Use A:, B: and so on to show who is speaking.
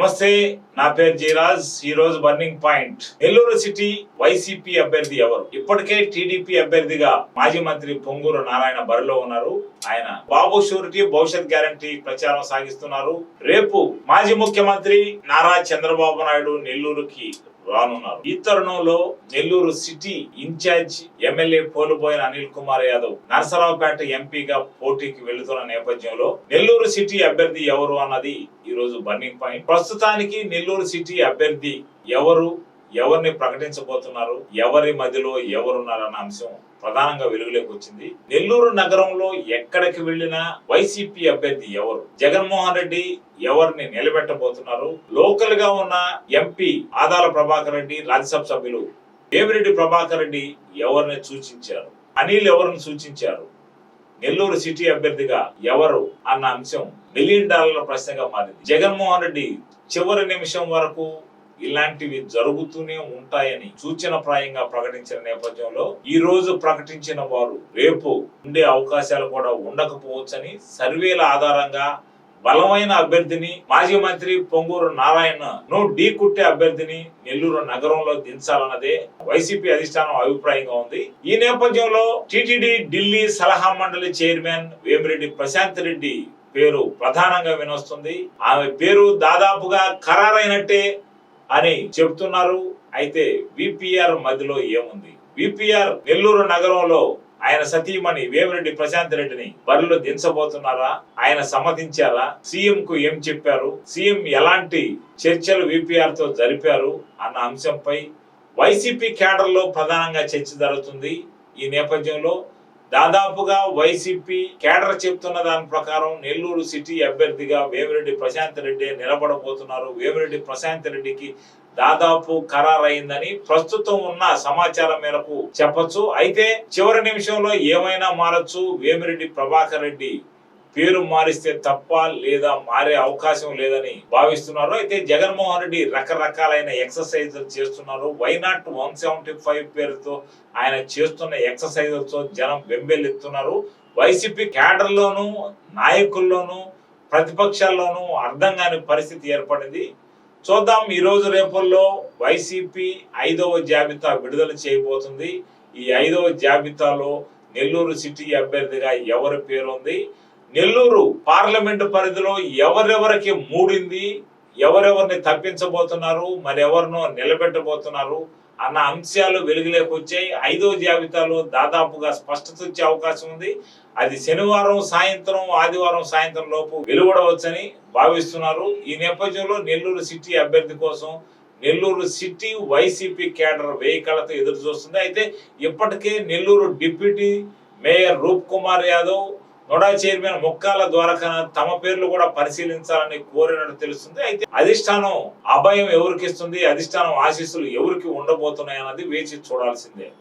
A: నమస్తే నా పేరు జీరాజ్. ఈ రోజు burning point Nellore city YCP అభ్యర్థి ఎవరు? ఇప్పటికే టీడీపీ అభ్యర్థిగా మాజీ మంత్రి పొంగూరు నారాయణ బరిలో ఉన్నారు. ఆయన బాబు షూరిటీ భవిష్యత్ గ్యారంటీ ప్రచారం సాగిస్తున్నారు. రేపు మాజీ ముఖ్యమంత్రి నారా చంద్రబాబు నాయుడు నెల్లూరుకి రానున్నారు. ఈ తరుణంలో నెల్లూరు సిటీ ఇన్ఛార్జ్ ఎమ్మెల్యే కోల్పోయిన అనిల్ కుమార్ యాదవ్ నరసరావుపేట ఎంపీగా పోటీకి వెళుతున్న నేపథ్యంలో నెల్లూరు సిటీ అభ్యర్థి ఎవరు అన్నది ఈ రోజు బర్నింగ్ పాయింట్. ప్రస్తుతానికి నెల్లూరు సిటీ అభ్యర్థి ఎవరు? ఎవరిని ప్రకటించబోతున్నారు ఎవరి మధ్యలో ఎవరున్నారన్న అంశం ప్రధానంగా వెలుగులోకి వచ్చింది. నెల్లూరు నగరంలో ఎక్కడికి వెళ్ళినా వైసీపీ అభ్యర్థి ఎవరు? జగన్మోహన్ రెడ్డి ఎవరిని నిలబెట్టబోతున్నారు? లోకల్గా ఉన్న ఎంపీ ఆదాల ప్రభాకర్ రెడ్డి రాజ్యసభ సభ్యులు వేమిరెడ్డి ప్రభాకర్ రెడ్డి ఎవరిని సూచించారు? అనిల్ ఎవరిని సూచించారు? నెల్లూరు సిటీ అభ్యర్థిగా ఎవరు అన్న అంశం మిలియన్ డాలర్ల ప్రశ్నగా మారింది. జగన్మోహన్ రెడ్డి చివరి నిమిషం వరకు ఇలాంటివి జరుగుతూనే ఉంటాయని సూచన ప్రాయంగా ప్రకటించిన నేపథ్యంలో ఈ రోజు ప్రకటించిన వారు రేపు ఉండే అవకాశాలు కూడా ఉండకపోవచ్చని సర్వేల ఆధారంగా బలమైన అభ్యర్థిని మాజీ మంత్రి పొంగూరు నారాయణ ను ఢీ కుట్టే అభ్యర్థిని నెల్లూరు నగరంలో దించాలన్నదే వైసీపీ అధిష్టానం అభిప్రాయంగా ఉంది. ఈ నేపథ్యంలో టిటిడి ఢిల్లీ సలహా మండలి చైర్మన్ వేమిరెడ్డి ప్రశాంత్ రెడ్డి పేరు ప్రధానంగా వినొస్తుంది. ఆమె పేరు దాదాపుగా ఖరారైనట్టే అని చెబుతున్నారు. అయితే విపిఆర్ మధ్యలో ఏముంది? విపిఆర్ నెల్లూరు నగరంలో ఆయన సతీమణి వేమిరెడ్డి ప్రశాంత్ రెడ్డిని బరిలో దించబోతున్నారా? ఆయన సమ్మతించారా? సీఎం కు ఏం చెప్పారు? సీఎం ఎలాంటి చర్చలు విపిఆర్తో జరిపారు అన్న అంశంపై వైసీపీ క్యాడర్లో ప్రధానంగా చర్చ జరుగుతుంది. ఈ నేపథ్యంలో దాదాపుగా వైసీపీ కేడర్ చెప్తున్న దాని ప్రకారం నెల్లూరు సిటీ అభ్యర్థిగా వేమిరెడ్డి ప్రశాంత్ రెడ్డి నిలబడబోతున్నారు. వేమిరెడ్డి ప్రశాంత్ రెడ్డికి దాదాపు ఖరారైందని ప్రస్తుతం ఉన్న సమాచారం మేరకు చెప్పచ్చు. అయితే చివరి నిమిషంలో ఏమైనా మారచ్చు? వేమిరెడ్డి ప్రభాకర్ రెడ్డి పేరు మారిస్తే తప్ప లేదా మారే అవకాశం లేదని భావిస్తున్నారు. అయితే జగన్మోహన్ రెడ్డి రకరకాలైన ఎక్సర్సైజ్ చేస్తున్నారు. Why not one seventy five పేరుతో ఆయన చేస్తున్న ఎక్సర్సైజ్లతో జనం వెంబెల్లెత్తున్నారు వైసీపీ క్యాడర్లోను నాయకుల్లోనూ ప్రతిపక్షాల్లోనూ అర్థం కాని పరిస్థితి ఏర్పడింది. చూద్దాం ఈరోజు రేపల్లో వైసీపీ ఐదవ జాబితా విడుదల చేయబోతుంది. ఈ ఐదవ జాబితాలో నెల్లూరు సిటీ అభ్యర్థిగా ఎవరి పేరు ఉంది నెల్లూరు పార్లమెంటు పరిధిలో ఎవరెవరికి మూడింది ఎవరెవరిని తప్పించబోతున్నారు మరి ఎవరినో నిలబెట్టబోతున్నారు అన్న అంశాలు వెలుగులోకి వచ్చాయి. ఐదో జాబితాలో దాదాపుగా స్పష్టత వచ్చే అవకాశం ఉంది. అది శనివారం సాయంత్రం ఆదివారం సాయంత్రం లోపు వెలువడవచ్చని భావిస్తున్నారు. ఈ నేపథ్యంలో నెల్లూరు సిటీ అభ్యర్థి కోసం నెల్లూరు సిటీ వైసీపీ కేడర్ వేయికలతో ఎదురు చూస్తుంది అయితే ఇప్పటికే Nellore deputy mayor Roop Kumar Yadav NUDA chairman Mukkala ద్వారకన తమ పేర్లు కూడా పరిశీలించాలని కోరినట్టు తెలుస్తుంది. అయితే అధిష్టానం అభయం ఎవరికి ఇస్తుంది? అధిష్టానం ఆశీస్సులు ఎవరికి ఉండబోతున్నాయి అన్నది వేచి చూడాల్సిందే.